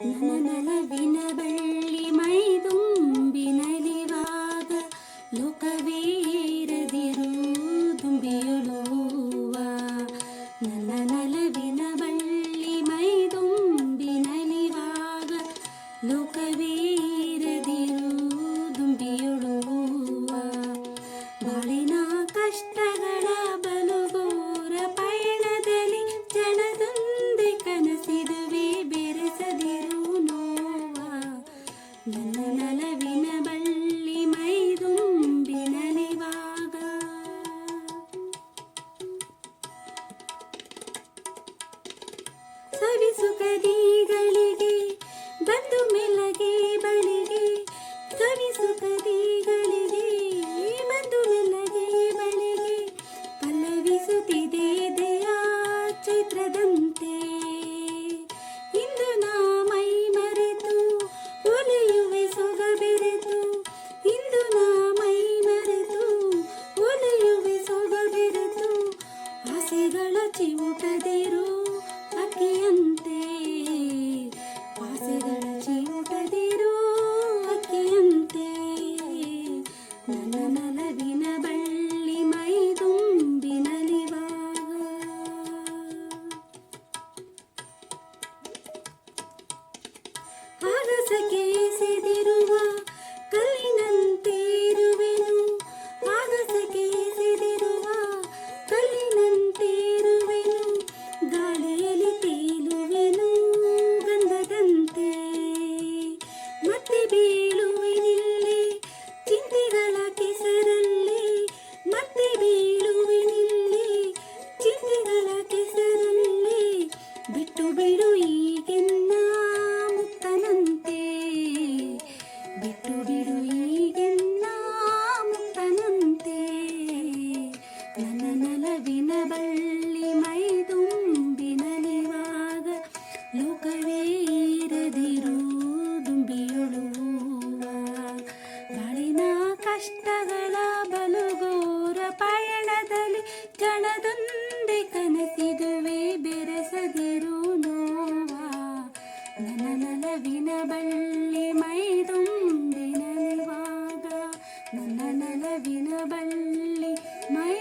നനമലവിന വള്ളി മൈതുമ്പിനലി ಸವಿಸುಕದಿಗಳಿಗೆ ಬಂದು ಮೆಲ್ಲಗೆ ಬಳಿಗೆ ಸವಿಸುಕದಿಗಳಿಗೆ ಬಂದು ಮೆಲ್ಲಗೆ ಬಳಿಗೆ, ಪಲ್ಲವಿಸುತ್ತಿದೆ ದೆಯ ಚೈತ್ರದಂತೆ. ಇಂದು ನಾ ಮೈ ಮರೆತು, ಒಲೆಯುವೆ ಸೊಗ ಬೆರೆತು, ಇಂದು ನಾ ಮೈ ಮರೆತು, ಒಲೆಯುವೆ ಸೊಗ ಬೆರೆತು, ಆಸೆಗಳ ಚಿವುಟದಿರು থেকে നനനലവിന വള്ളി മൈതുമ്പിന നിവാക ಲೋಕವೇರದಿರುದುಂಬಿಯೊಳುವ ಬಾಳಿನ ಕಷ್ಟಗಳ ಬಲುಗೋರ ಪಯಣದಲ್ಲಿ ಜನದೊಂದೆ ಕನಸಿದುವೆ ಬೆರೆಸದಿರು ನೋವ ನಲವಿನ ಬಳ್ಳಿ ಮೈದುಂಬಿನ ನಿವಾಗ ನನ್ನ ನಲವಿನ ಬಳ್ಳಿ ಮೈ